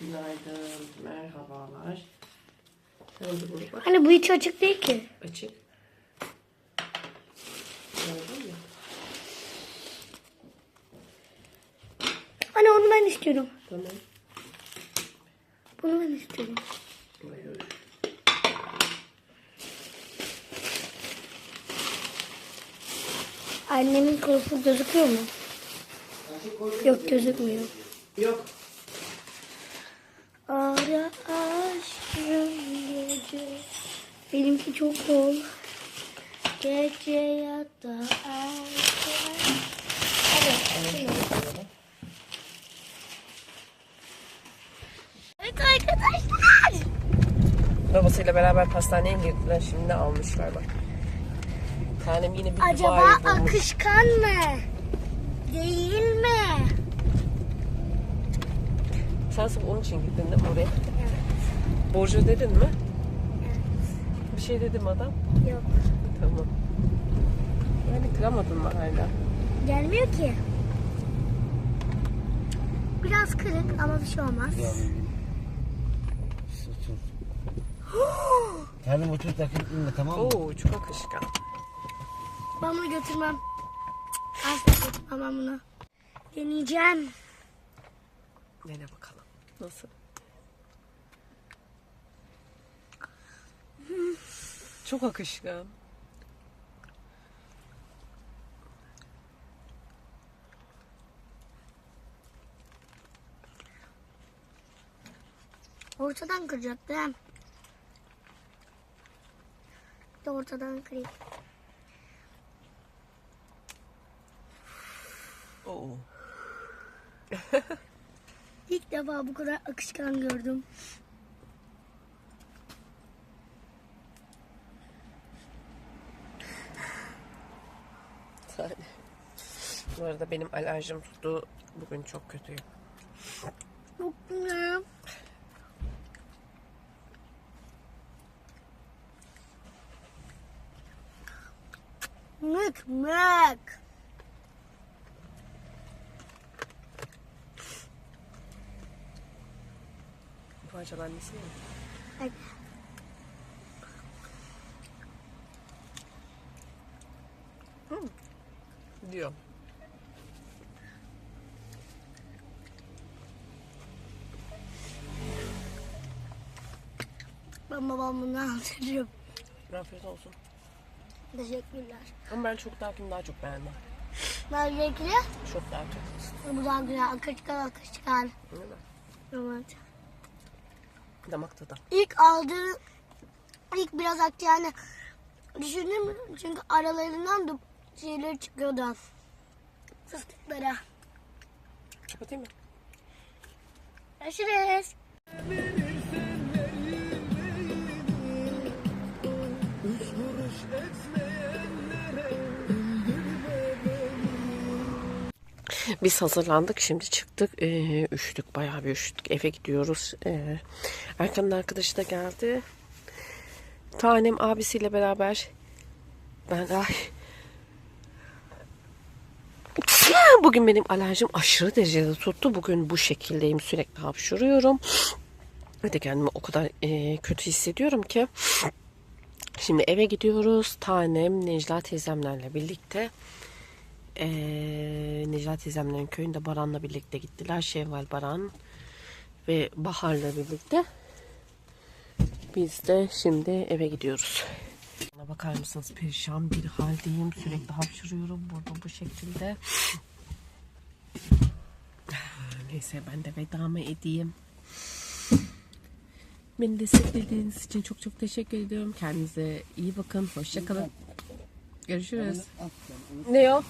Günaydın, merhabalar. Hani bu hiç açık değil ki. açık. Gördün mü? Hani onu ben istiyorum. Tamam. Bunu ben istiyorum. Buyur. Annemin kılıfı gözüküyor mu? Yok gözükmüyor. Yok. Benimki çok bol. Gece yatta erken. Evet. Evet arkadaşlar. Babasıyla beraber pastaneye girdiler. Şimdi almışlar bak. Tanem yine bir Acaba Dubai bulmuş. akışkan mı? Değil mi? Sen sırf onun için gittin değil mi oraya? Borcu dedin mi? Bir şey dedim adam. Yok. Tamam. Yani kıramadın mı hala? Gelmiyor ki. Biraz kırık ama bir şey olmaz. Otur. Kendim otur takım inme tamam mı? Oo çok akışkan. Ben bunu götürmem. Asla götürmem ben bunu. Deneyeceğim. Dene bakalım. Nasıl? Çok akışkan. Ortadan kıracaktım. Bir de ortadan kırayım. Oo. İlk defa bu kadar akışkan gördüm. Bu arada benim alerjim tuttu. Bugün çok kötüyüm. Mük mük. Bu parça annesi mi? Diyor. Ben babamdan alırım. Afiyet olsun. Teşekkürler. Ama ben çok dahakini daha çok beğendim. Ben renkli. Çok daha çok. Bu daha güzel. Akışkan akışkan. Değil mi? Evet. Damak tadı. İlk aldığı ilk biraz aktı yani düşündüm çünkü aralarından da şeyler çıkıyordu. Fıstıklara. Kapatayım mı? Görüşürüz. Biz hazırlandık. Şimdi çıktık. Ee, üşüdük. Bayağı bir üşüdük. Eve gidiyoruz. Ee, Erkan'ın arkadaşı da geldi. Tanem abisiyle beraber ben ay Bugün benim alerjim aşırı derecede tuttu. Bugün bu şekildeyim. Sürekli hapşuruyorum. Ve kendimi o kadar e, kötü hissediyorum ki. Şimdi eve gidiyoruz. Tanem Necla teyzemlerle birlikte. Ee, Necla teyzemlerin köyünde Baran'la birlikte gittiler. Şevval Baran ve Bahar'la birlikte. Biz de şimdi eve gidiyoruz. Bana bakar mısınız? Perişan bir haldeyim. Sürekli hapşırıyorum. Burada bu şekilde. Neyse ben de vedamı edeyim. Beni desteklediğiniz için çok çok teşekkür ediyorum. Kendinize iyi bakın. Hoşçakalın. Görüşürüz. Ne o?